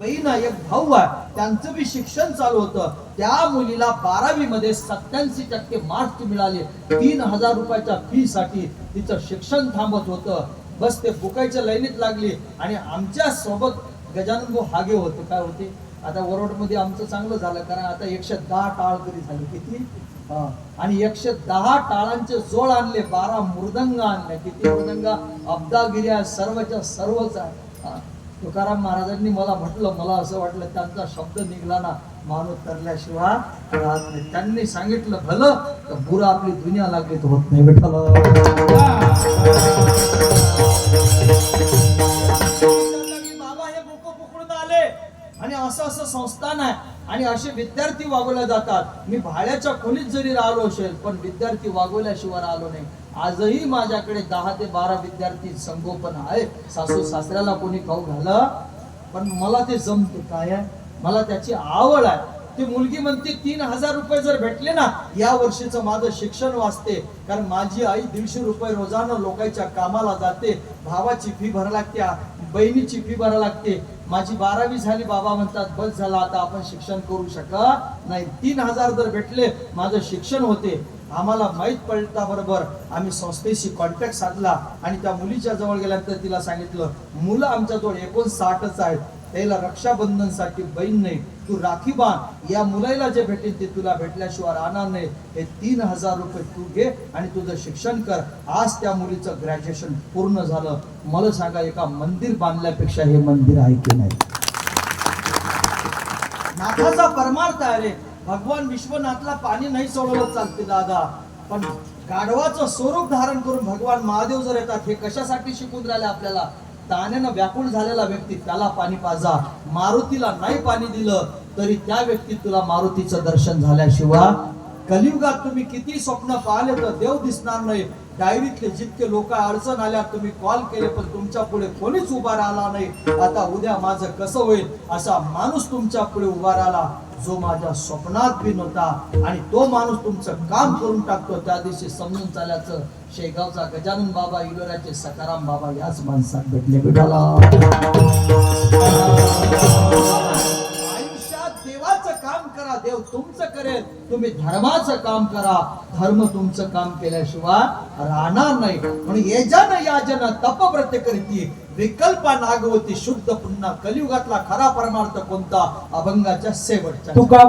बहीण आहे, एक भाऊ आहे. त्यांचं बी शिक्षण चालू होतं. त्या मुलीला बारावी मध्ये सत्याऐंशी टक्के मार्क्स मिळाले. तीन हजार रुपयाच्या फी साठी तिचं शिक्षण थांबत होतं. बस ते बुकायच्या लाईनीत लागली. आणि आमच्यासोबत गजानन भाऊ हागे होते. काय होते? आता वरोडमध्ये आमचं चांगलं झालं. कारण आता एकशे दहा टाळ तरी झाले. किती. आणि एकशे दहा टाळांचे जोड आणले. बारा मृदंग आणले. किती मृदंग? अब्दागिऱ्या सर्वच्या सर्वच आहे. तुकाराम महाराजांनी मला म्हटलं मला असं वाटलं त्यांचा शब्द निघला ना माणूस तरल्याशिवाय त्यांनी सांगितलं भलं तर बुरा आपली दुनिया लागली तर होत नाही विठ्ठल. बाबा हे बुक पकडून आले. आणि असं असं संस्थान आहे आणि असे विद्यार्थी वागवल्या जातात. मी भाड्याच्या खोलीत जरी राहिलो असेल पण विद्यार्थी वागवल्याशिवाय आलो नाही. आजही माझ्याकडे दहा ते बारा विद्यार्थी संगोपन आहे सासू सासऱ्याला कोणी खाऊ घाला पण मला ते जमते काय मला त्याची आवड आहे. ती मुलगी म्हणते तीन हजार रुपये जर भेटले ना या वर्षीचं माझं शिक्षण वाचते. कारण माझी आई दीडशे रुपये रोजानं लोकांच्या कामाला जाते. भावाची फी भरा लागते. बहिणीची फी भरा लागते. माझी बारावी झाली बाबा म्हणतात बस झाला आता आपण शिक्षण करू शकत नाही. तीन हजार जर भेटले माझं शिक्षण होते. आम्हाला माहीत पडता बरोबर आम्ही संस्थेशी कॉन्टॅक्ट साधला आणि त्या मुलीच्या जवळ गेल्यानंतर तिला सांगितलं मुलं आमच्याजवळ एकोणसाठच आहेत. त्याला रक्षाबंधनसाठी बहीण नाही तू राखी बांध. या मुलाला जे भेटेल ते तुला भेटल्याशिवाय राहणार नाही. हे तीन हजार रुपये तू घे आणि तुझं शिक्षण कर. आज त्या मुलीचं ग्रॅज्युएशन पूर्ण झालं. मला सांगा एका मंदिर बांधल्यापेक्षा हे मंदिर आहे की नाही? नाथाचा परमार्थ आहे रे. भगवान विश्वनाथला पाणी नाही सोडवत चालते दादा. पण गाढवाचं स्वरूप धारण करून भगवान महादेव जर येतात हे कशासाठी शिकून राहिले आपल्याला? ताण्यानं व्याकुळ झालेला व्यक्ती त्याला पाणी पाजा. मारुतीला नाही पाणी दिलं तरी त्या व्यक्ती तुला मारुतीचं दर्शन झाल्याशिवाय कलियुगात तुम्ही किती स्वप्न पाहिले तर देव दिसणार नाही. डायरीतले जितके लोक अडचण आल्या तुम्ही कॉल केले पण तुमच्यापुढे कोणीच उभा राहिला नाही. आता उद्या माझं कसं होईल? असा माणूस तुमच्यापुढे उभा राहिला. जो माझ्या स्वप्नात बी नव्हता आणि तो माणूस तुमचं काम करून टाकतो त्या दिवशी समजून चालायचं शेगावचा गजानन बाबा इलोऱ्याचे सकाराम बाबा याच माणसात भेटले. भेटाला आयुष्यात देवाचं काम करा देव तुमचं करेल. तुम्ही धर्माचं काम करा. धर्म तुमचं काम केल्याशिवाय राहणार नाही. म्हणून येजन याजन तप प्रत्येक करती विकल्पा नागवती शुद्ध पुन्हा कलियुगातला खरा परमार्थ कोणता? अभंगाच्या शेवटच्या तुका